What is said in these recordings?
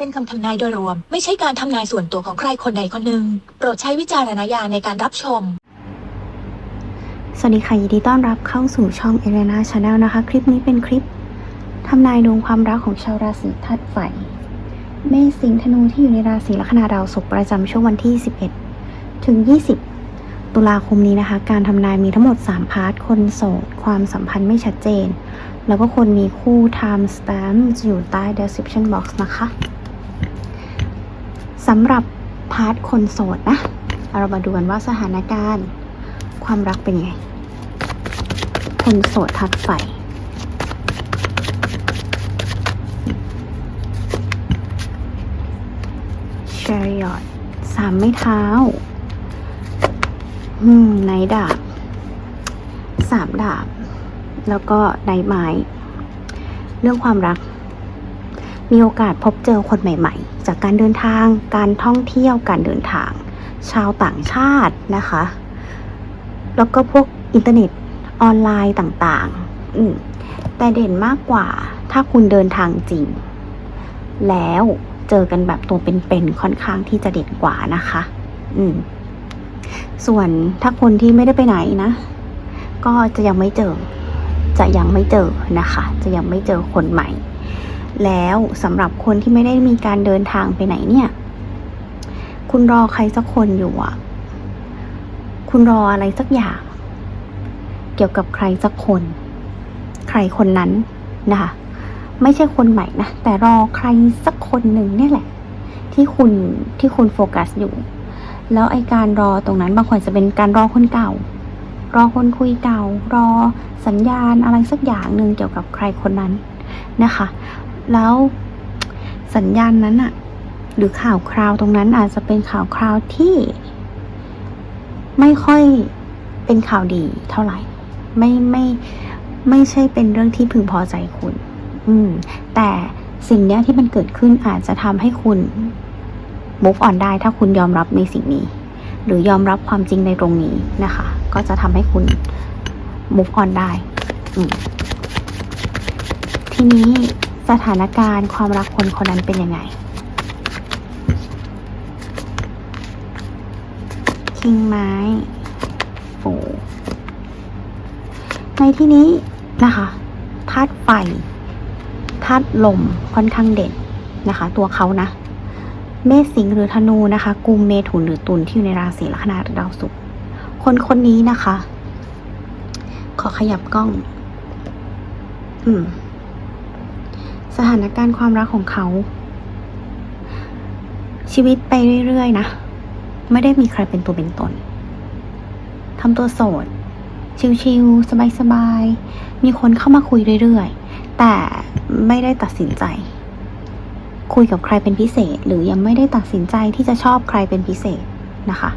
เป็นคำทำนายโดยรวม ไม่ใช่การทำนายส่วนตัวของใครคนใดคนหนึ่ง โปรดใช้วิจารณญาณในการรับชมสวัสดีค่ะยินดีต้อนรับเข้าสู่ช่องเอเลนาชาแนลนะคะ คลิปนี้เป็นคลิปทำนายดวงความรักของชาวราศีธาตุไฟเมษสิงห์ธนูที่อยู่ในราศีลัคนาดาวศุกร์ประจำช่วงวันที่ 11 ถึง 20 ตุลาคมนี้นะคะ การทำนายมีทั้งหมด 3 พาร์ท คนโสด ความสัมพันธ์ไม่ชัดเจน แล้วก็คนมีคู่ time stamp จะอยู่ใต้ description box นะคะ สำหรับพาร์ทคนโสดนะ เรามาดูกันว่าสถานการณ์ ความรักเป็นยังไง คนโสดทัดไฟช a ริออตสามไม่เท้า อืมไนดาบ สามดาบ แล้วก็ไนไม้ เรื่องความรัก มีโอกาสพบเจอคนใหม่ ๆ จากการเดินทาง การท่องเที่ยว การเดินทาง ชาวต่างชาตินะคะ แล้วก็พวกอินเทอร์เน็ตออนไลน์ต่างๆ อืมแต่เด่นมากกว่าถ้าคุณเดินทางจริง แล้วเจอกันแบบตัวเป็นๆค่อนข้างที่จะเด่นกว่านะคะ อืม ส่วนถ้าคนที่ไม่ได้ไปไหนนะ ก็จะยังไม่เจอ จะยังไม่เจอนะคะ จะยังไม่เจอคนใหม่ แล้วสำหรับคนที่ไม่ได้มีการเดินทางไปไหนเนี่ย คุณรอใครสักคนอยู่อะคุณรออะไรสักอย่าง เกี่ยวกับใครสักคน ใครคนนั้นนะคะไม่ใช่คนใหม่นะ แต่รอใครสักคนหนึ่งเนี่ยแหละ ที่คุณที่คุณโฟกัสอยู่ แล้วไอการรอตรงนั้นบางคนจะเป็นการรอคนเก่า รอคนคุยเก่า รอสัญญาณอะไรสักอย่างหนึ่งเกี่ยวกับใครคนนั้นนะคะ แล้วสัญญาณนั้นอะหรือข่าวคราวตรงนั้นอาจจะเป็นข่าวคราวที่ ไม่ค่อยเป็นข่าวดีเท่าไหร่ ไม่ไม่ไม่ใช่เป็นเรื่องที่พึงพอใจคุณ อืม แต่สิ่งเนี้ยที่มันเกิดขึ้นอาจจะทำให้คุณ move on ได้ถ้าคุณยอมรับในสิ่งนี้ หรือยอมรับความจริงในตรงนี้นะคะ ก็จะทำให้คุณ move on ได้ ทีนี้ สถานการณ์ความรักคนคนนั้นเป็นยังไงคิงไม้โอ้ในที่นี้นะคะธาตุไฟธาตุลมค่อนข้างเด่นนะคะ ตัวเขานะ เมษสิงหรือธนูนะคะ กุมเมถุนหรือตุลที่อยู่ในราศีลัคนาหรือดาวศุกร์คนคนนี้นะคะ ขอขยับกล้อง อืม ถานการณ์ความรักของเขา ชีวิตไปเรื่อย ๆ นะ ไม่ได้มีใครเป็นตัวเป็นตนทำตัวโสด ชิลๆสบายๆ มีคนเข้ามาคุยเรื่อยๆ แต่ไม่ได้ตัดสินใจ คุยกับใครเป็นพิเศษ หรือยังไม่ได้ตัดสินใจที่จะชอบใครเป็นพิเศษนะคะ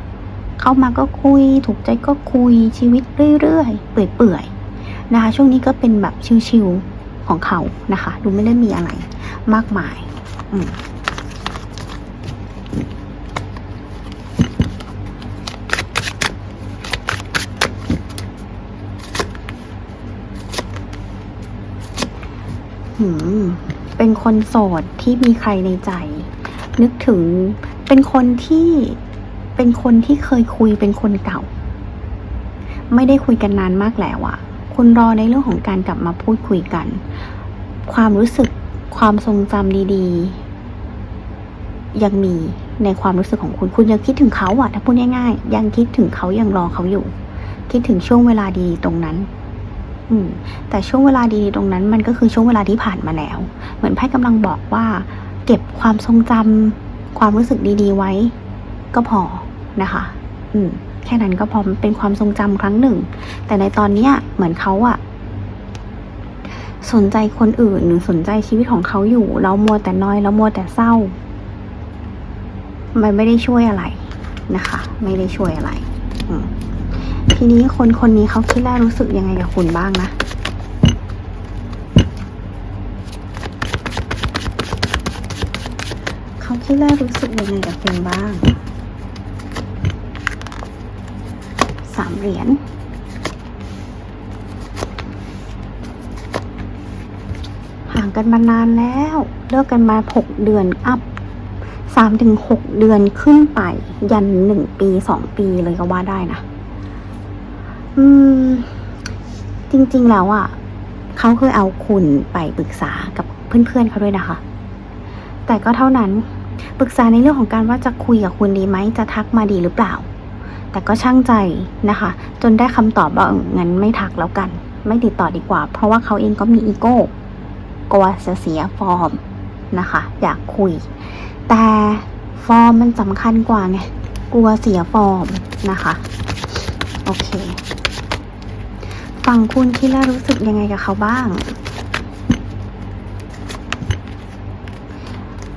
เข้ามาก็คุย ถูกใจก็คุยชีวิตเรื่อยๆ เปื่อยๆ นะคะ ช่วงนี้ก็เป็นแบบชิลๆ ของเขานะคะ ดูไม่ได้มีอะไรมากมายอืมเป็นคนโสดที่มีใครในใจ นึกถึงเป็นคนที่เป็นคนที่เคยคุยเป็นคนเก่า ไม่ได้คุยกันนานมากแล้วอะ คุณรอในเรื่องของการกลับมาพูดคุยกัน ความรู้สึกความทรงจำดีๆ ยังมีในความรู้สึกของคุณ คุณยังคิดถึงเขาอะถ้าพูดง่ายๆ ยังคิดถึงเขายังรอเขาอยู่ คิดถึงช่วงเวลาดีตรงนั้น อืม แต่ช่วงเวลาดีๆตรงนั้น มันก็คือช่วงเวลาที่ผ่านมาแล้ว เหมือนไพ่กำลังบอกว่า เก็บความทรงจำความรู้สึกดีๆไว้ ก็พอนะคะ อืม แค่นั้นก็พอมันเป็นความทรงจำครั้งหนึ่ง แต่ในตอนเนี้ยเหมือนเขาอะสนใจคนอื่นหรือสนใจชีวิตของเขาอยู่แล้วมัวแต่น้อยแล้วมัวแต่เศร้า มันไม่ได้ช่วยอะไรนะคะ ไม่ได้ช่วยอะไรทีนี้คนคนนี้เขาคิดและรู้สึกยังไงกับคุณบ้างนะเขาคิดและรู้สึกยังไงกับคุณบ้าง สามเหรียญห่างกันมานานแล้ว เลิกกันมาหกเดือนอัพสามถึงหกเดือนขึ้นไป ยันหนึ่งปีสองปีเลยก็ว่าได้นะ อืม จริง ๆ แล้วอะ่ะเขาเคยเอาคุณไปปรึกษากับเพื่อนๆเขาด้วยนะคะ แต่ก็เท่านั้น ปรึกษาในเรื่องของการว่าจะคุยกับคุณดีไหม จะทักมาดีหรือเปล่า แต่ก็ช่างใจนะคะ จนได้คำตอบว่างั้นไม่ทักแล้วกัน ไม่ติดต่อดีกว่า เพราะว่าเขาเองก็มีอีโก้กลัวจะเสียฟอร์มนะคะ อยากคุย แต่ฟอร์มมันสำคัญกว่าไง กลัวเสียฟอร์มนะคะ โอเคฝั่งคุณคิดแล้วรู้สึกยังไงกับเขาบ้าง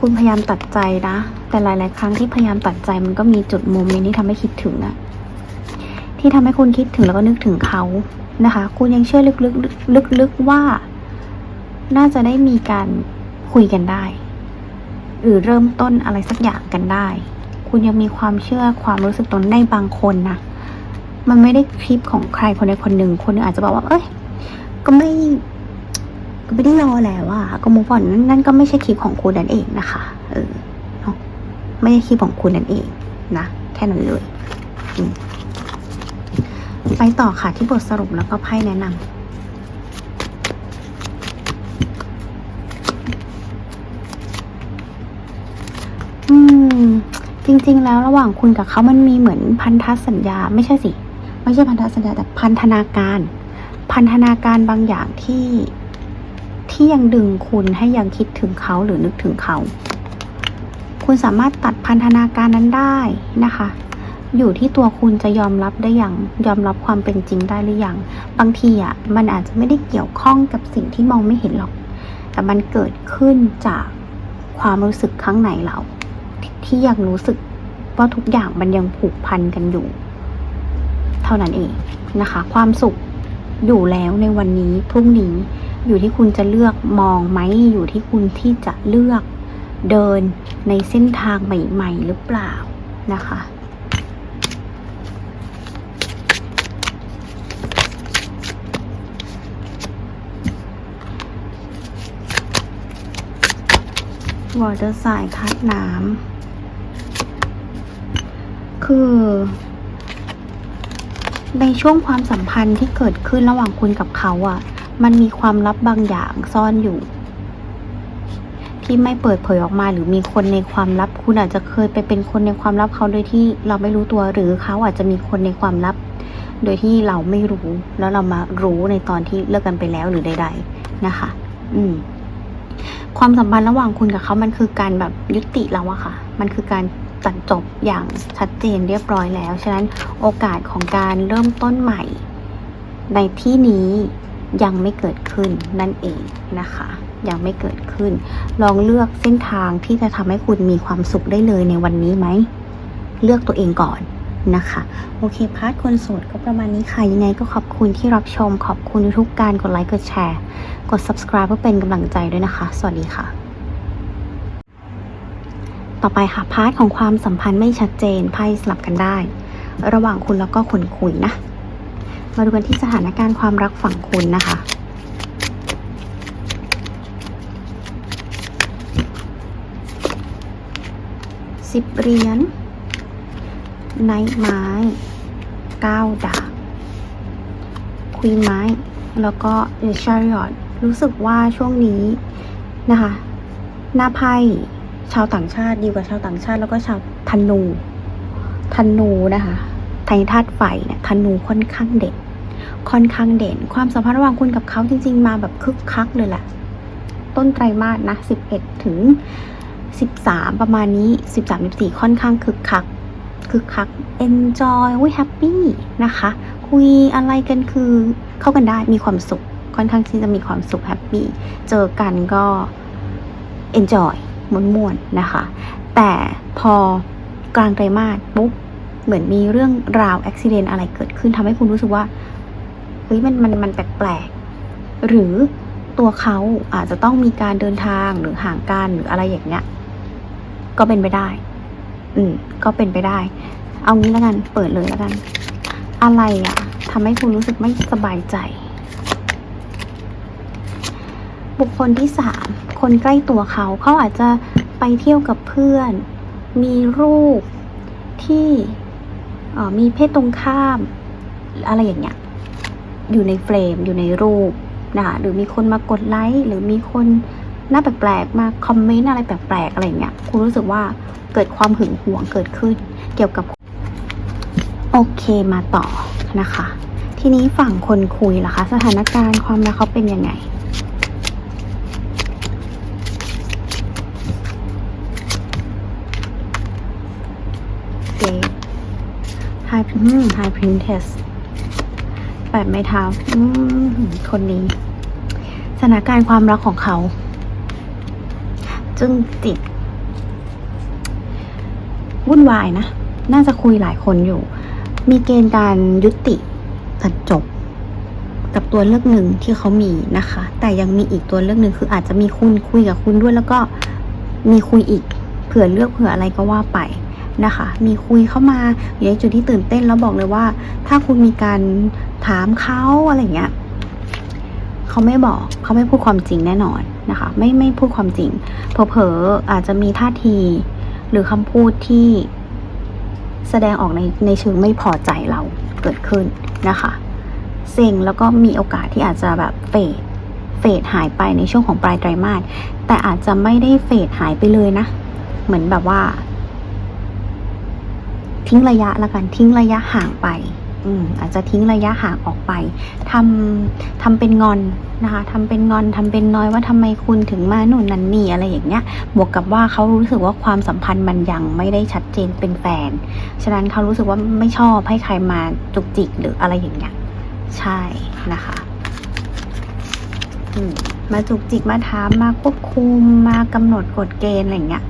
คุณพยายามตัดใจนะ แต่หลาย ๆ ครั้งที่พยายามตัดใจมันก็มีจุดโมเมนต์ที่ทำให้คิดถึงอะที่ทำให้คุณคิดถึงแล้วก็นึกถึงเขานะคะ คุณยังเชื่อลึกๆลึกๆว่า น่าจะได้มีการคุยกันได้ หรือเริ่มต้นอะไรสักอย่างกันได้ คุณยังมีความเชื่อความรู้สึกตนในบางคนนะมันไม่ได้คลิปของใครคนใดคนหนึ่ง คนหนึงอาจจะบอกว่า เอ้ย ก็ไม่ ก็ไม่ได้รอแล้วอะก็มูฟอนนั่นนั่นก็ไม่ใช่คลิปของคุณนั่นเองนะคะ เออเนาะ ไม่ใช่คลิปของคุณนั่นเองนะ แค่นั้นเลย ไปต่อค่ะที่บทสรุปแล้วก็ไพ่แนะนำอืมจริง ๆ แล้วระหว่างคุณกับเขามันมีเหมือนพันธสัญญา ไม่ใช่สิ ไม่ใช่พันธสัญญาแต่พันธนาการ พันธนาการบางอย่างที่ที่ยังดึงคุณให้ยังคิดถึงเขาหรือนึกถึงเขา คุณสามารถตัดพันธนาการนั้นได้นะคะ อยู่ที่ตัวคุณจะยอมรับได้อย่างยอมรับความเป็นจริงได้หรือยังบางทีอะมันอาจจะไม่ได้เกี่ยวข้องกับสิ่งที่มองไม่เห็นหรอก แต่มันเกิดขึ้นจากความรู้สึกข้างในเรา ที่ยังรู้สึกว่าทุกอย่างมันยังผูกพันกันอยู่ เท่านั้นเองนะคะ ความสุขอยู่แล้วในวันนี้พรุ่งนี้อยู่ที่คุณจะเลือกมองไหมอยู่ที่คุณที่จะเลือก เดินในเส้นทางใหม่ ๆ หรือเปล่านะคะ วอเตอร์สายคัดน้ำคือ ในช่วงความสัมพันธ์ที่เกิดขึ้นระหว่างคุณกับเขาอะ่ะ มันมีความลับบางอย่างซ่อนอยู่ ที่ไม่เปิดเผยออกมา หรือมีคนในความลับ คุณอาจจะเคยไปเป็นคนในความลับเขาโดยที่เราไม่รู้ตัวหรือเขาอาจจะมีคนในความลับ โดยที่เราไม่รู้แล้วเรามารู้ในตอนที่เลิกกันไปแล้วหรือใด ๆนะคะ อืม ความสัมพันธ์ระหว่างคุณกับเขามันคือการแบบยุติแล้วอะค่ะ มันคือการตัดจบอย่างชัดเจนเรียบร้อยแล้ว ฉะนั้นโอกาสของการเริ่มต้นใหม่ ในที่นี้ยังไม่เกิดขึ้นนั่นเองนะคะ ยังไม่เกิดขึ้น ลองเลือกเส้นทางที่จะทำให้คุณมีความสุขได้เลยในวันนี้ไหม เลือกตัวเองก่อนนะคะ โอเค พาร์ทคนโสดก็ประมาณนี้ค่ะ ยังไงก็ขอบคุณที่รับชม ขอบคุณทุกการกดไลค์ กดแชร์ กด subscribe เพื่อเป็นกำลังใจด้วยนะคะ สวัสดีค่ะ ต่อไปค่ะ พาร์ทของความสัมพันธ์ไม่ชัดเจน ไพ่สลับกันได้ ระหว่างคุณแล้วก็คนคุยนะ มาดูกันที่สถานการณ์ความรักฝั่งคุณนะคะ สิบเหรียญไนท์ไม้เก้าดาบควีนไม้ แล้วก็เอชาริอตรู้สึกว่าช่วงนี้นะคะ หน้าไพ่ชาวต่างชาติดีกว่าชาวต่างชาติ แล้วก็ชาวธนูธนูนะคะไทยธาตุไฟเนี่ยธนูค่อนข้างเด่นค่อนข้างเด่น ความสัมพันธ์ระหว่างคุณกับเขาจริง ๆ มาแบบคึกคักเลยแหละ ต้นไตรมาสนะ 11 ถึง 13 ประมาณนี้ 13 14 ค่อนข้างคึกคักคึกคัก enjoy อุ้ย happy นะคะ คุยอะไรกันคือเข้ากันได้มีความสุข ค่อนข้างที่จะมีความสุข happy เจอกันก็ enjoy ม่วนๆนะคะ แต่พอกลางไตรมาสปุ๊บเหมือนมีเรื่องราวอุบิเหตุอะไรเกิดขึ้นทำให้คุณรู้สึกว่าเฮ้ยมันมันมันแปลกๆหรือตัวเขาอาจจะต้องมีการเดินทางหรือห่างกันหรืออะไรอย่างเงี้ย ก็เป็นไปได้ อืม ก็เป็นไปได้ เอางี้แล้วกัน เปิดเลยแล้วกัน อะไรอะทำให้คุณรู้สึกไม่สบายใจ บุคคลที่สามคนใกล้ตัวเขา เขาอาจจะไปเที่ยวกับเพื่อน มีรูปที่มีเพศตรงข้าม อะไรอย่างเงี้ย อยู่ในเฟรม อยู่ในรูปนะคะหรือมีคนมากดไลค์ หรือมีคน หน้าแปลกๆมาคอมเมนต์อะไรแปลกๆอะไรเงี้ยคุณรู้สึกว่าเกิดความหึงหวงเกิดขึ้น เกี่ยวกับ โอเคมาต่อนะคะ ทีนี้ฝั่งคนคุยล่ะคะ สถานการณ์ความรักเขาเป็นยังไงเกตไฮอืมไฮพรินเทสแปดไม้เท้าอืมคนนี้ สถานการณ์ความรักของเขา จึงจิตวุ่นวายนะ น่าจะคุยหลายคนอยู่ มีเกณฑ์การยุติตัดจบ กับตัวเลือกหนึ่งที่เขามีนะคะ แต่ยังมีอีกตัวเลือกหนึ่งคืออาจจะมีคุณคุยกับคุณด้วย แล้วก็มีคุยอีก เผื่อเลือกเผื่ออะไรก็ว่าไปนะคะ มีคุยเข้ามาอยู่ในจุดที่ตื่นเต้นแล้วบอกเลยว่า ถ้าคุณมีการถามเขาอะไรเงี้ยเขาไม่บอกเขาไม่พูดความจริงแน่นอน นะคะ ไม่ไม่พูดความจริง เผลอๆอาจจะมีท่าทีหรือคำพูดที่แสดงออกในในเชิงไม่พอใจเราเกิดขึ้นนะคะเซ็งแล้วก็มีโอกาสที่อาจจะแบบเฟดเฟดหายไปในช่วงของปลายไตรมาสแต่อาจจะไม่ได้เฟดหายไปเลยนะ เหมือนแบบว่า ทิ้งระยะละกันทิ้งระยะห่างไป อืมอาจจะทิ้งระยะห่างออกไปทำทำเป็นงอนนะคะทำเป็นงอนทำเป็นน้อยว่าทำไมคุณถึงมาหนุนนันนี่อะไรอย่างเงี้ย บวกกับว่าเขารู้สึกว่าความสัมพันธ์มันยังไม่ได้ชัดเจนเป็นแฟน ฉะนั้นเขารู้สึกว่าไม่ชอบให้ใครมาจุกจิกหรืออะไรอย่างเงี้ย ใช่นะคะอืมาจุกจิกมาถามมาควบคุมมากำหนดกฎเกณฑ์อะไรเงี้ย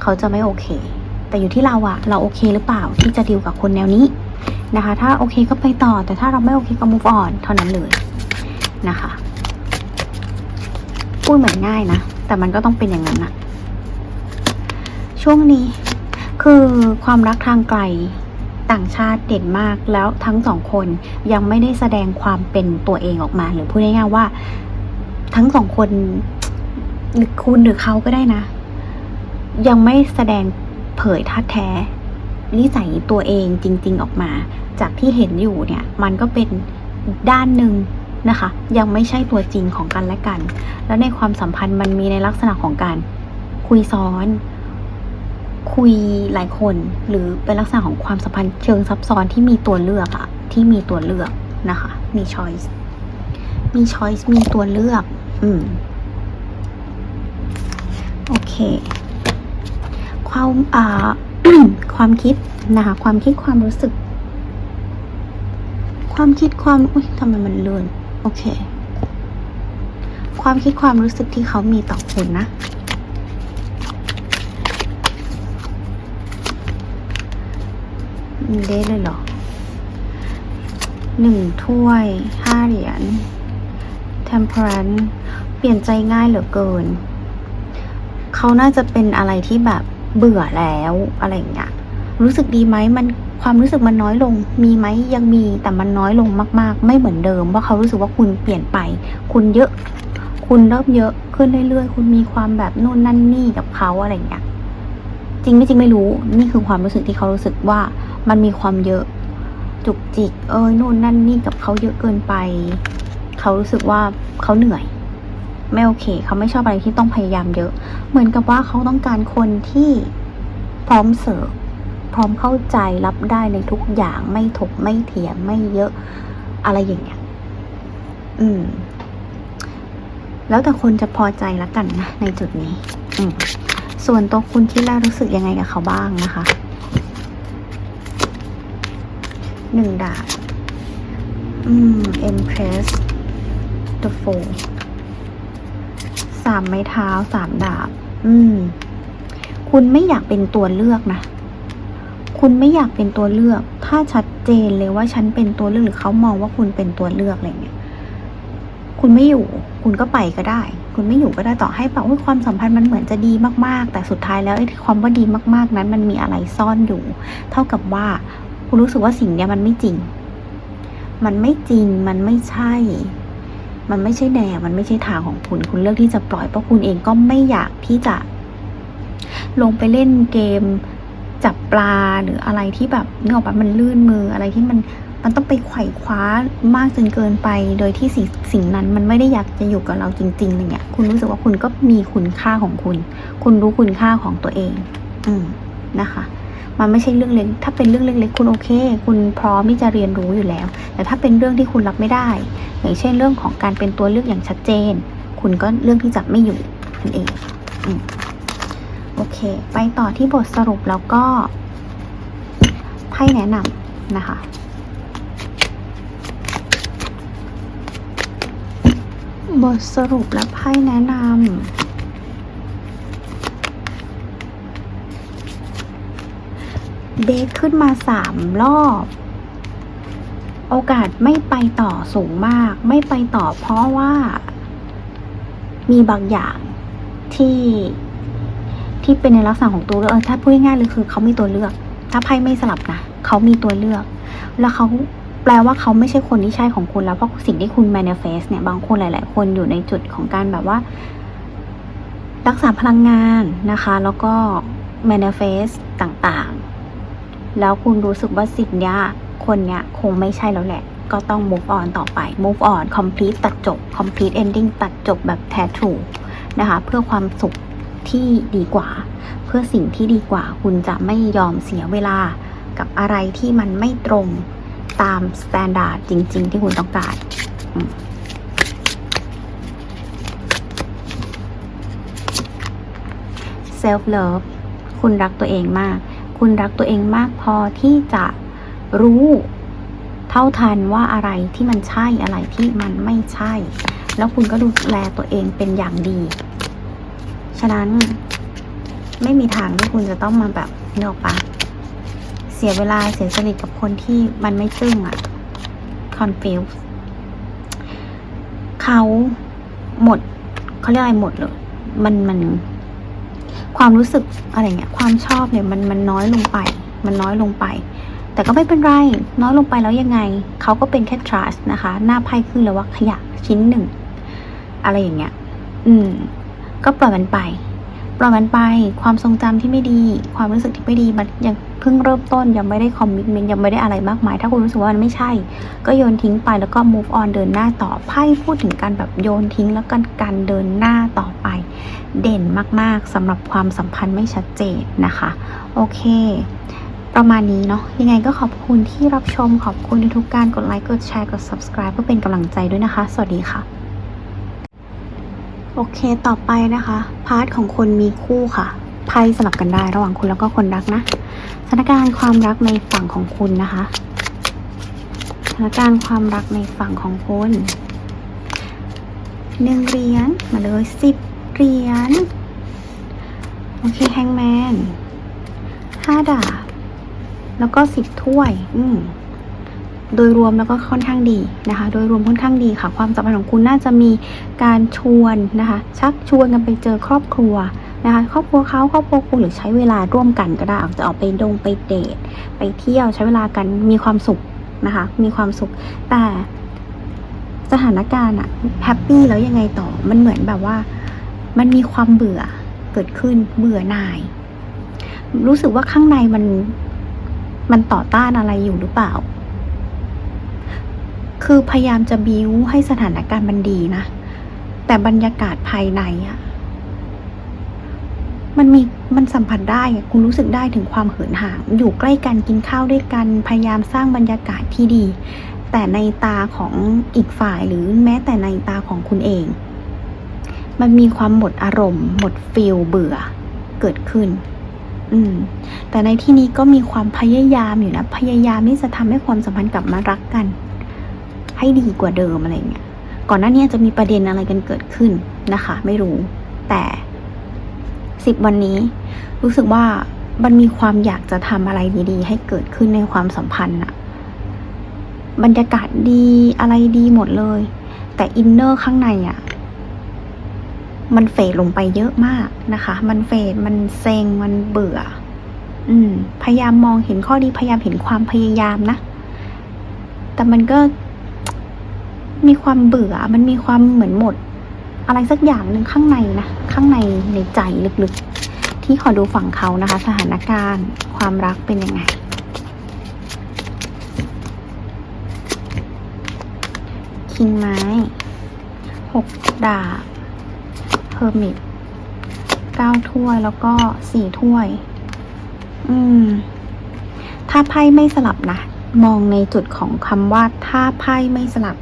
เขาจะไม่โอเค แต่อยู่ที่เราอะเราโอเคหรือเปล่าที่จะดีลกับคนแนวนี้ นะคะ ถ้าโอเคก็ไปต่อ แต่ถ้าเราไม่โอเคก็ move on เท่านั้นเลยนะคะพูดเหมือนง่ายนะ แต่มันก็ต้องเป็นอย่างนั้นนะช่วงนี้คือความรักทางไกลต่างชาติเด่นมากแล้วทั้งสองคนยังไม่ได้แสดงความเป็นตัวเองออกมา หรือพูดง่ายๆว่า ทั้งสองคนหรือคุณหรือเขาก็ได้นะ ยังไม่แสดงเผยท่าแท้ นิสัยตัวเองจริง ๆออกมา จากที่เห็นอยู่เนี่ยมันก็เป็นด้านหนึ่งนะคะ ยังไม่ใช่ตัวจริงของกันและกัน แล้วในความสัมพันธ์มันมีในลักษณะของการคุยซ้อน คุยหลายคน หรือเป็นลักษณะของความสัมพันธ์เชิงซับซ้อนที่มีตัวเลือกอะที่มีตัวเลือกนะคะมี choice มี choice มีตัวเลือก อืมโอเค ความอ่า ความคิดนะคะ ความคิดความรู้สึก ความคิดความอุ้ยทำไมมันเลื่อนโอเค ความคิดความรู้สึกที่เขามีต่อคุณนะเดทเลยเหรอหนึ่งถ้วยห้าเหรียญ temperance เปลี่ยนใจง่ายเหลือเกิน เขาน่าจะเป็นอะไรที่แบบ เบื่อแล้วอะไรอย่างเงี้ยรู้สึกดีไหมมันความรู้สึกมันน้อยลงมีไหมยังมีแต่มันน้อยลงมาก ๆ ไม่เหมือนเดิม ว่าเขารู้สึกว่าคุณเปลี่ยนไป คุณเยอะ คุณเริ่มเยอะขึ้นเรื่อยๆ คุณมีความแบบนู่นนั่นนี่กับเขาอะไรอย่างเงี้ยจริงไม่จริงไม่รู้นี่คือความรู้สึกที่เขารู้สึกว่ามันมีความเยอะจุกจิก เอ้ยนู่นนั่นนี่กับเขาเยอะเกินไป เขารู้สึกว่าเขาเหนื่อย ไม่โอเค เขาไม่ชอบอะไรที่ต้องพยายามเยอะ เหมือนกับว่าเขาต้องการคนที่พร้อมเสิร์ฟพร้อมเข้าใจรับได้ในทุกอย่างไม่ถกไม่เถียงไม่เยอะอะไรอย่างเงี้ย อืม แล้วแต่คนจะพอใจละกันนะในจุดนี้ อืม ส่วนตัวคุณคิดแล้วรู้สึกยังไงกับเขาบ้างนะคะหนึ่งดาบอืม Empress The Fool สามไม้เท้าสามดาบ อืม คุณไม่อยากเป็นตัวเลือกนะ คุณไม่อยากเป็นตัวเลือก ถ้าชัดเจนเลยว่าฉันเป็นตัวเลือกหรือเขามองว่าคุณเป็นตัวเลือกอะไรเงี้ย คุณไม่อยู่ คุณก็ไปก็ได้ คุณไม่อยู่ก็ได้ต่อให้แบบว่าความสัมพันธ์มันเหมือนจะดีมากๆ แต่สุดท้ายแล้วไอ้ความว่าดีมากๆ นั้น มันมีอะไรซ่อนอยู่ เท่ากับว่าคุณรู้สึกว่าสิ่งเนี้ยมันไม่จริง มันไม่จริง มันไม่ใช่ มันไม่ใช่แนวมันไม่ใช่ทางของคุณ คุณเลือกที่จะปล่อยเพราะคุณเองก็ไม่อยากที่จะ ลงไปเล่นเกม จับปลาหรืออะไรที่แบบเนื้อออกปะมันลื่นมืออะไรที่มันมันต้องไปไขว่คว้ามากจนเกินไป โดยที่สิ่งสิ่งนั้นมันไม่ได้อยากจะอยู่กับเราจริงๆอะไรเงี้ย คุณรู้สึกว่าคุณก็มีคุณค่าของคุณ คุณรู้คุณค่าของตัวเอง อืมนะคะ มันไม่ใช่เรื่องเล็ก ถ้าเป็นเรื่องเล็กๆ คุณโอเค คุณพร้อมที่จะเรียนรู้อยู่แล้ว แต่ถ้าเป็นเรื่องที่คุณรับไม่ได้ อย่างเช่นเรื่องของการเป็นตัวเลือกอย่างชัดเจน คุณก็เรื่องที่จะไม่อยู่นั่นเองอโอเค ไปต่อที่บทสรุปแล้วก็ไพ่แนะนำนะคะบทสรุปและไพ่แนะนำ เดทขึ้นมาสามรอบ โอกาสไม่ไปต่อสูงมาก ไม่ไปต่อเพราะว่า มีบางอย่างที่ที่เป็นในลักษณะของตัวเลือกเออถ้าพูดง่ายๆเลยคือเขามีตัวเลือก ถ้าไพ่ไม่สลับนะเขามีตัวเลือก แล้วเขาแปลว่าเขาไม่ใช่คนที่ใช่ของคุณแล้วเพราะสิ่งที่คุณ manifest เนี่ยบางคนหลาย ๆ คนอยู่ในจุดของการแบบว่า รักษาพลังงานนะคะ แล้วก็ manifest ต่างๆ แล้วคุณรู้สึกว่าสิ่งเนี้ยคนเนี้ยคงไม่ใช่แล้วแหละ ก็ต้อง move on ต่อไป move on complete ตัดจบ complete ending ตัดจบแบบ tattoo นะคะ เพื่อความสุขที่ดีกว่า เพื่อสิ่งที่ดีกว่า คุณจะไม่ยอมเสียเวลากับอะไรที่มันไม่ตรงตามสแตนดาร์ดจริง ๆ ที่คุณต้องการอืม self love คุณรักตัวเองมาก คุณรักตัวเองมากพอที่จะรู้เท่าทันว่าอะไรที่มันใช่อะไรที่มันไม่ใช่ แล้วคุณก็ดูแลตัวเองเป็นอย่างดี ฉะนั้นไม่มีทางที่คุณจะต้องมาแบบเนกออกปะเสียเวลาเสียสนิทกับคนที่มันไม่ซึ้งอะ confuse เขาหมดเขาเรียกอะไรหมดเลยมันมัน ความรู้สึกอะไรเงี้ยความชอบเนี่ยมันมันน้อยลงไป มันน้อยลงไป แต่ก็ไม่เป็นไร น้อยลงไปแล้วยังไง เขาก็เป็นแค่ trust นะคะ หน้าไพ่ขึ้นแล้วว่าขยะชิ้นหนึ่ง อะไรอย่างเงี้ย อืม ก็ปล่อยมันไป ปล่อยมันไป ความทรงจำที่ไม่ดี ความรู้สึกที่ไม่ดีมันยังเพิ่งเริ่มต้นยังไม่ได้คอมมิชเมนต์ยังไม่ได้อะไรมากมาย ถ้าคุณรู้สึกว่ามันไม่ใช่ ก็โยนทิ้งไปแล้วก็ move on เดินหน้าต่อไพ่พูดถึงการแบบโยนทิ้งแล้วกันการเดินหน้าต่อไป เด่นมากๆสำหรับความสัมพันธ์ไม่ชัดเจนนะคะ โอเคประมาณนี้เนาะยังไงก็ขอบคุณที่รับชมขอบคุณทุกการกดไลค์กดแชร์กด subscribe เพื่อเป็นกำลังใจด้วยนะคะ สวัสดีค่ะ โอเคต่อไปนะคะ พาร์ทของคนมีคู่ค่ะไพ่สลับกันได้ระหว่างคุณแล้วก็คนรักนะสถานการณ์ความรักในฝั่งของคุณนะคะสถานการณ์ความรักในฝั่งของคุณหนึ่งเหรียญมาเลยสิบเหรียญโอเคแฮงแมนห้าดาบแล้วก็สิบถ้วย อืม โดยรวมแล้วก็ค่อนข้างดีนะคะ โดยรวมค่อนข้างดีค่ะ ความสัมพันธ์ของคุณน่าจะมีการชวนนะคะ ชักชวนกันไปเจอครอบครัวนะคะ ครอบครัวเขาครอบครัวคุณหรือใช้เวลาร่วมกันก็ได้อาจจะออกไปดงไปเดทไปเที่ยวใช้เวลากันมีความสุขนะคะ มีความสุขแต่สถานการณ์อะแฮปปี้แล้วยังไงต่อมันเหมือนแบบว่า มันมีความเบื่อเกิดขึ้นเบื่อหน่าย รู้สึกว่าข้างในมันมันต่อต้านอะไรอยู่หรือเปล่า คือพยายามจะบิวให้สถานการณ์มันดีนะ แต่บรรยากาศภายในอะมันมีมันสัมผัสได้คุณรู้สึกได้ถึงความเหินห่าง อยู่ใกล้กันกินข้าวด้วยกัน พยายามสร้างบรรยากาศที่ดี แต่ในตาของอีกฝ่ายหรือแม้แต่ในตาของคุณเอง มันมีความหมดอารมณ์ หมดฟิลเบื่อ เกิดขึ้น อืม แต่ในที่นี้ก็มีความพยายามอยู่นะ พยายามที่จะทำให้ความสัมพันธ์กลับมารักกัน ให้ดีกว่าเดิมอะไรเงี้ยก่อนหน้านี้จะมีประเด็นอะไรกันเกิดขึ้นนะคะ ไม่รู้ แต่สิบวันนี้ รู้สึกว่ามันมีความอยากจะทำอะไรดีๆ ให้เกิดขึ้นในความสัมพันธ์อะบรรยากาศดีอะไรดีหมดเลย แต่อินเนอร์ข้างในอะมันเฟดลงไปเยอะมากนะคะ มันเฟดมันเซ็ง มันเบื่อ อืม พยายามมองเห็นข้อดี พยายามเห็นความพยายามนะ แต่มันก็ มีความเบื่อ มันมีความเหมือนหมด อะไรสักอย่างหนึ่งข้างในนะ ข้างในในใจลึกๆ ที่ขอดูฝั่งเขานะคะ สถานการณ์ ความรักเป็นยังไง คิงไม้หกดาบเพอร์มิตเก้าถ้วยแล้วก็สี่ถ้วย อืม ถ้าไพ่ไม่สลับนะ มองในจุดของคำว่าถ้าไพ่ไม่สลับ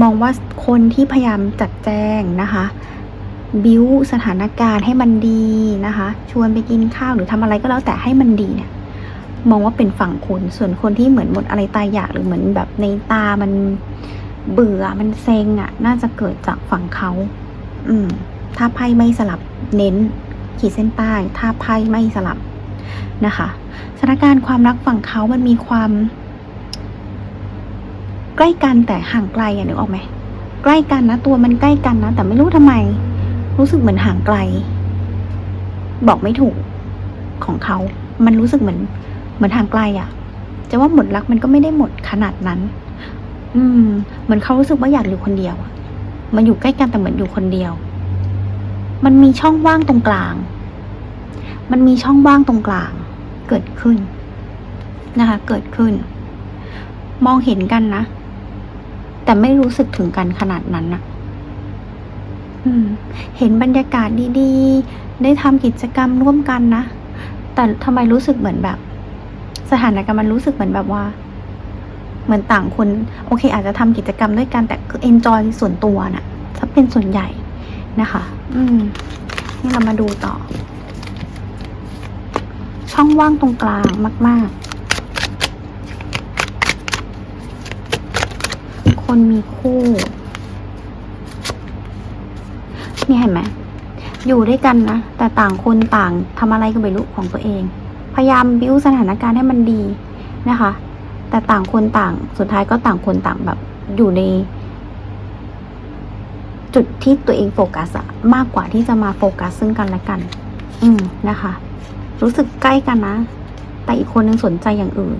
มองว่าคนที่พยายามจัดแจงนะคะบิวสถานการณ์ให้มันดีนะคะ ชวนไปกินข้าวหรือทำอะไรก็แล้วแต่ให้มันดีเนี่ยมองว่าเป็นฝั่งคุณส่วนคนที่เหมือนหมดอะไรตายอยากหรือเหมือนแบบในตามันเบื่อมันเซ็งอะ่ะ น่าจะเกิดจากฝั่งเขาอืม ถ้าไพ่ไม่สลับเน้น ขีดเส้นใต้ ถ้าไพ่ไม่สลับนะคะสถานการณ์ความรักฝั่งเขามันมีความ ใกล้กันแต่ห่างไกลอะนึกออกไหมใกล้กันนะ ตัวมันใกล้กันนะ แต่ไม่รู้ทำไม รู้สึกเหมือนห่างไกล บอกไม่ถูกของเขา มันรู้สึกเหมือนเหมือนห่างไกลอะจะว่าหมดรักมันก็ไม่ได้หมดขนาดนั้น อืม เหมือนเขารู้สึกว่าอยากอยู่คนเดียวมันอยู่ใกล้กันแต่เหมือนอยู่คนเดียว มันมีช่องว่างตรงกลาง มันมีช่องว่างตรงกลาง เกิดขึ้นนะคะ เกิดขึ้น มองเห็นกันนะ แต่ไม่รู้สึกถึงกันขนาดนั้นนะอืมเห็นบรรยากาศดีๆ ได้ทำกิจกรรมร่วมกันนะ แต่ทำไมรู้สึกเหมือนแบบ สถานการณ์มันรู้สึกเหมือนแบบว่า เหมือนต่างคน โอเค อาจจะทำกิจกรรมด้วยกันแต่คือเอนจอยส่วนตัวน่ะถ้าเป็นส่วนใหญ่นะคะ อืม นี่เรามาดูต่อ ช่องว่างตรงกลางมาก ๆ คนมีคู่ นี่เห็นไหม อยู่ด้วยกันนะ แต่ต่างคนต่างทำอะไรก็ไม่รู้ของตัวเอง พยายามบิ้วสถานการณ์ให้มันดีนะคะ แต่ต่างคนต่าง สุดท้ายก็ต่างคนต่างแบบ อยู่ใน จุดที่ตัวเองโฟกัสอะมากกว่าที่จะมาโฟกัสซึ่งกันและกัน อืมนะคะ รู้สึกใกล้กันนะ แต่อีกคนนึงสนใจอย่างอื่น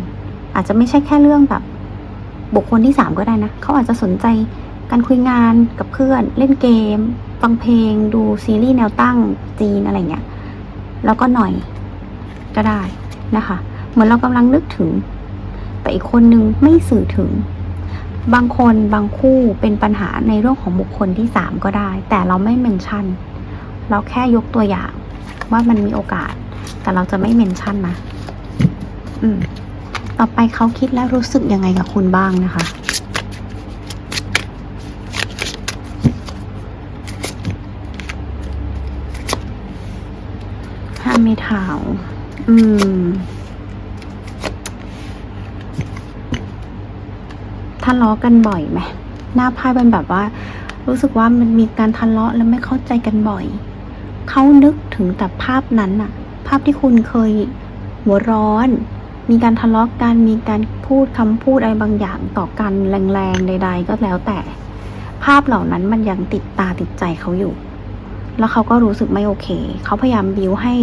อาจจะไม่ใช่แค่เรื่องแบบ บุคคลที่สามก็ได้นะ เขาอาจจะสนใจการคุยงานกับเพื่อน เล่นเกม ฟังเพลง ดูซีรีส์แนวตั้งจีนอะไรเงี้ย แล้วก็หน่อยก็ได้นะคะ เหมือนเรากำลังนึกถึง แต่อีกคนนึงไม่สื่อถึง บางคนบางคู่เป็นปัญหาในเรื่องของบุคคลที่สามก็ได้ แต่เราไม่เมนชั่น เราแค่ยกตัวอย่างว่ามันมีโอกาส แต่เราจะไม่เมนชั่นนะ อืม ต่อไปเขาคิดแล้วรู้สึกยังไงกับคุณบ้างนะคะ ห้าเมถาวอืม ทะเลาะกันบ่อยไหม หน้าไพ่เป็นแบบว่า รู้สึกว่ามันมีการทะเลาะแล้วไม่เข้าใจกันบ่อย เขานึกถึงแต่ภาพนั้นน่ะภาพที่คุณเคยหัวร้อน มีการทะเลาะกัน มีการพูดคำพูดอะไรบางอย่างต่อกันแรงๆใด ๆ ก็แล้วแต่ ภาพเหล่านั้นมันยังติดตาติดใจเขาอยู่ แล้วเขาก็รู้สึกไม่โอเค เขาพยายามบิวให้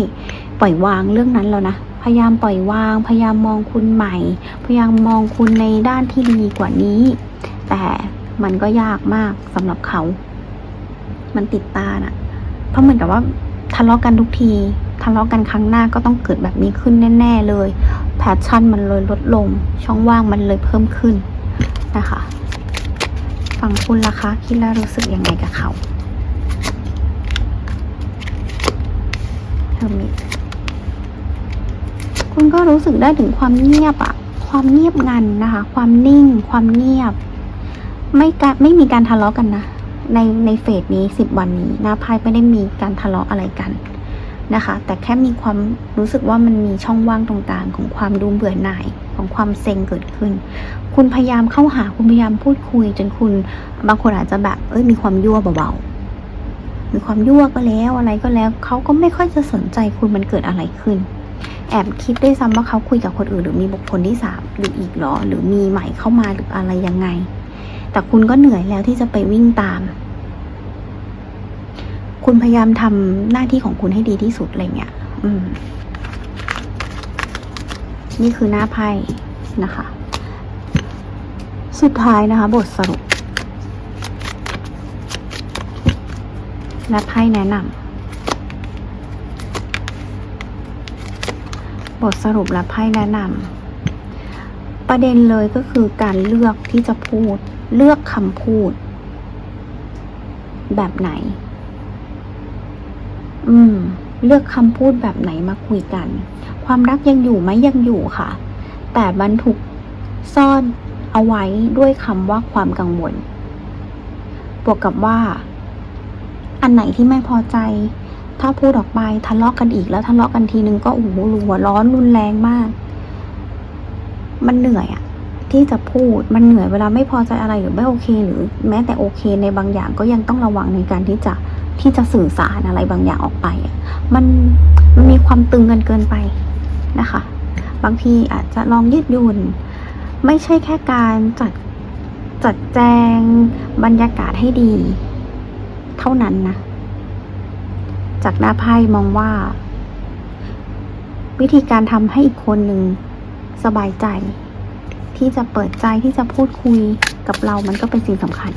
ปล่อยวางเรื่องนั้นแล้วนะ พยายามปล่อยวาง พยายามมองคุณใหม่ พยายามมองคุณในด้านที่ดีกว่านี้ แต่มันก็ยากมากสำหรับเขา มันติดตาน่ะ เพราะเหมือนกับว่าทะเลาะกันทุกที ทะเลาะกันครั้งหน้าก็ต้องเกิดแบบนี้ขึ้นแน่ ๆ เลยแพชชั่นมันเลยลดลง ช่องว่างมันเลยเพิ่มขึ้นนะคะฝั่งคุณล่ะคะคิดแล้วรู้สึกยังไงกับเขาเทอร์มิตคุณก็รู้สึกได้ถึงความเงียบอะความเงียบงันนะคะ ความนิ่ง ความเงียบ ไม่การไม่มีการทะเลาะกันนะ ในในเฟสนี้สิบวันนี้น้าไพ่ไม่ได้มีการทะเลาะอะไรกัน นะคะ แต่แค่มีความรู้สึกว่ามันมีช่องว่างตรงกลางของความดูเบื่อหน่ายของความเซ็งเกิดขึ้น คุณพยายามเข้าหาคุณพยายามพูดคุย จนคุณบางคนอาจจะแบบเอ้ยมีความยั่วเบาๆมีความยั่วก็แล้วอะไรก็แล้วเขาก็ไม่ค่อยจะสนใจคุณมันเกิดอะไรขึ้น แอบคิดด้วยซ้ำว่าเขาคุยกับคนอื่น หรือมีบุคคลที่สามหรืออีกหรอ หรือมีใหม่เข้ามาหรืออะไรยังไง แต่คุณก็เหนื่อยแล้วที่จะไปวิ่งตาม คุณพยายามทำหน้าที่ของคุณให้ดีที่สุดอะไรเงี้ยอืม นี่คือหน้าไพ่นะคะ สุดท้ายนะคะ บทสรุป และไพ่แนะนบทสรุปและไพ่แนะนำ ประเด็นเลยก็คือการเลือกที่จะพูด เลือกคำพูด แบบไหน อืม เลือกคำพูดแบบไหนมาคุยกัน ความรักยังอยู่ไหมยังอยู่ค่ะ แต่มันถูกซ่อนเอาไว้ด้วยคำว่าความกังวล บวกกับว่า อันไหนที่ไม่พอใจ ถ้าพูดออกไปทะเลาะกันอีกแล้วทะเลาะกันทีนึงก็โอ้โหหัวร้อนรุนแรงมาก มันเหนื่อยอะที่จะพูดมันเหนื่อยเวลาไม่พอใจอะไรหรือไม่โอเค หรือแม้แต่โอเคในบางอย่างก็ยังต้องระวังในการที่จะ ที่จะสื่อสารอะไรบางอย่างออกไป มันมันมีความตึงกันเกินไปนะคะ บางทีอาจจะลองยืดหยุ่น ไม่ใช่แค่การจัดจัดแจงบรรยากาศให้ดี เท่านั้นนะ จากหน้าไพ่มองว่า วิธีการทำให้อีกคนหนึ่งสบายใจ ที่จะเปิดใจที่จะพูดคุยกับเรามันก็เป็นสิ่งสำคัญ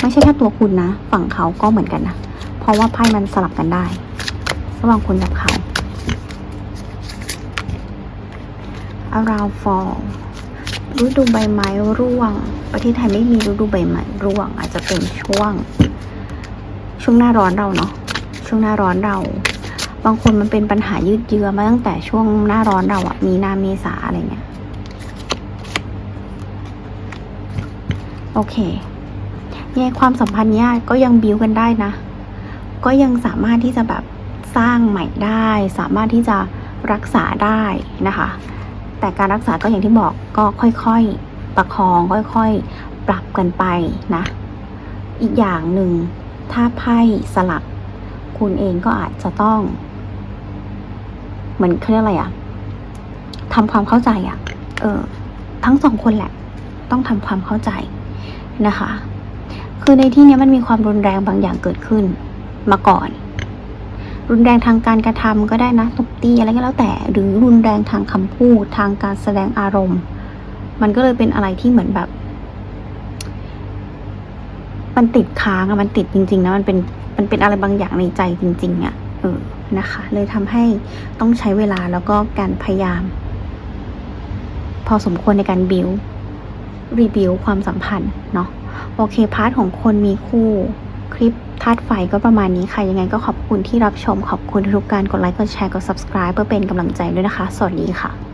ไม่ใช่แค่ตัวคุณนะ ฝั่งเขาก็เหมือนกันนะ เพราะว่าไพ่มันสลับกันได้ ระหว่างคุณกับเขา around fall ฤดูใบไม้ร่วง ประเทศไทยไม่มีฤดูใบไม้ร่วง อาจจะเป็นช่วง ช่วงหน้าร้อนเราเนาะ ช่วงหน้าร้อนเรา บางคนมันเป็นปัญหายืดเยื้อมาตั้งแต่ช่วงหน้าร้อนเราอะมีนาเมษาอะไรเงี้ย โอเค เนี่ยความสัมพันธ์เนี้ยก็ยังบิวกันได้นะ ก็ยังสามารถที่จะแบบสร้างใหม่ได้ สามารถที่จะรักษาได้นะคะ แต่การรักษาก็อย่างที่บอกก็ค่อยๆประคองค่อยๆ ปรับกันไปนะ อีกอย่างหนึ่งถ้าไพ่สลับคุณเองก็อาจจะต้อง เหมือนเรียกอะไรอะทำความเข้าใจอะเออ ทั้งสองคนแหละ ต้องทำความเข้าใจนะคะ คือในที่นี้มันมีความรุนแรงบางอย่างเกิดขึ้น มาก่อน รุนแรงทางการกระทำก็ได้นะตบตีอะไรก็แล้วแต่ หรือรุนแรงทางคำพูดทางการแสดงอารมณ์ มันก็เลยเป็นอะไรที่เหมือนแบบ มันติดค้างอะมันติดจริง ๆ นะมันเป็นมันเป็นอะไรบางอย่างในใจจริง ๆอะเออนะคะ เลยทำให้ต้องใช้เวลาแล้วก็การพยายาม พอสมควรในการบิวรีบิวความสัมพันธ์เนาะ โอเคพาร์ทของคนมีคู่คลิปธาตุไฟก็ประมาณนี้ค่ะ ยังไงก็ขอบคุณที่รับชมขอบคุณทุกการกดไลค์กดแชร์กด subscribe เพื่อเป็นกำลังใจด้วยนะคะ สวัสดีค่ะ